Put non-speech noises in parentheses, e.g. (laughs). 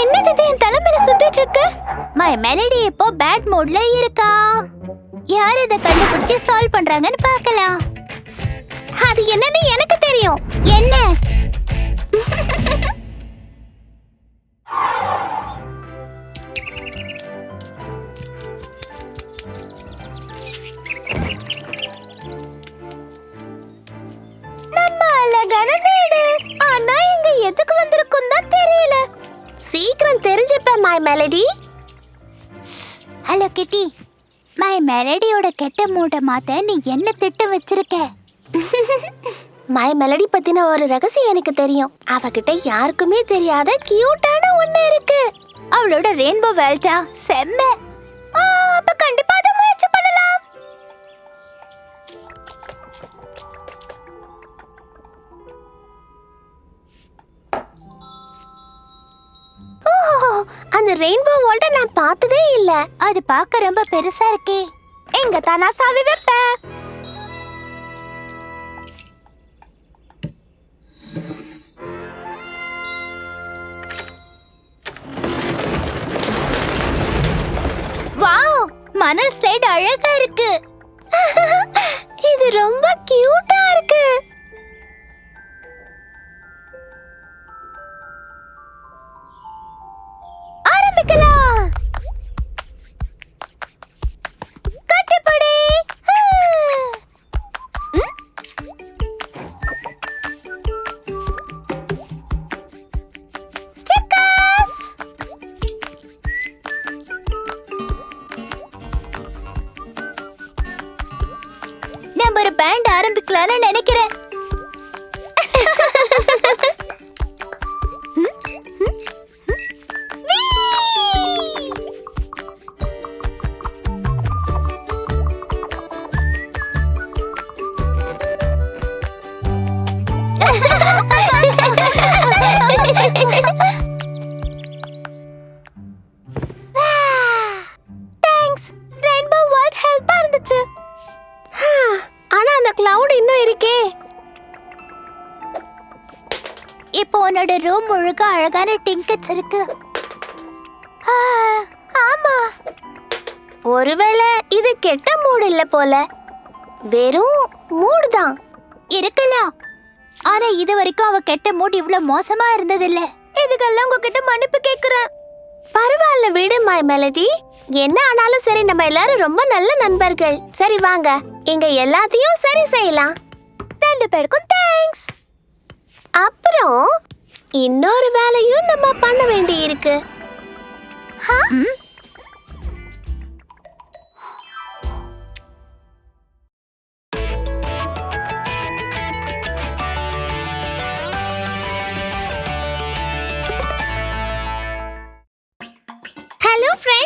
என்னது இது? என் தலைமையில சுத்திட்டு இருக்கு. மை மெலடி இப்போ பேட் மோட்ல இருக்கா? யார் இதை கண்டுபிடிச்சு சால்வ் பண்றாங்கன்னு பார்க்கலாம். அது என்னன்னு எனக்கு தெரியும். என்ன? நம்ம அழகான வீடு. ஆனா இங்க எதுக்கு வந்திருக்கும் My Melody Hello Kitty My மெலடியோட கெட்ட மூட்டை மாத்த நீ என்ன திட்டம் வச்சிருக்க? மை மெலடி பத்தின ஒரு ரகசியம் எனக்கு தெரியும். அவகிட்ட யாருக்குமே தெரியாத கியூட்டான ஒண்ணு இருக்கு. அவளோட ரெயின்போ வேல்டா செம்ம. இந்த ரெயின்போ வால்ட்ட நான் பார்த்ததே இல்ல. அது பார்க்க ரொம்ப பெருசா இருக்கே. எங்க தான் நான் சாவி வைப்பேன் வாவ்! மணல் ஸ்லைடு அழகா இருக்கு. (laughs) இது ரொம்ப கியூட் பேண்ட் ஆரம்பிக்கலாம்னு நினைக்கிறேன். தேங்க்ஸ் ரெயின்போ வேர்ல்ட் ஹெல்ப்பா இருந்துச்சு. ஆனா கிளவுட் இன்னும் இருக்கே. இப்போ உன்னோட ரூம் முழுக்க அழகான டிங்கட்ஸ் இருக்கு. ஆ, ஆமா. ஒருவேளை இது கெட்ட மூடு இல்ல போல. வெறும் மூடு தான். இருக்கலாம் ஆனா இது வரைக்கும் அவ கெட்ட மூட் இவ்வளவு மோசமா இருந்ததில்ல. இதுக்கெல்லாம் உங்ககிட்ட மன்னிப்பு கேக்குறேன்? பரவாயில்ல விடு மை மெலடி என்ன ஆனாலும் சரி நம்ம எல்லாரும் ரொம்ப நல்ல நண்பர்கள். சரி வாங்க. இங்க எல்லாத்தையும் சரி செய்யலாம். ரெண்டு பேருக்கும் தேங்க்ஸ் அப்புறம் இன்னொரு வேலையும் நம்ம பண்ண வேண்டி இருக்கு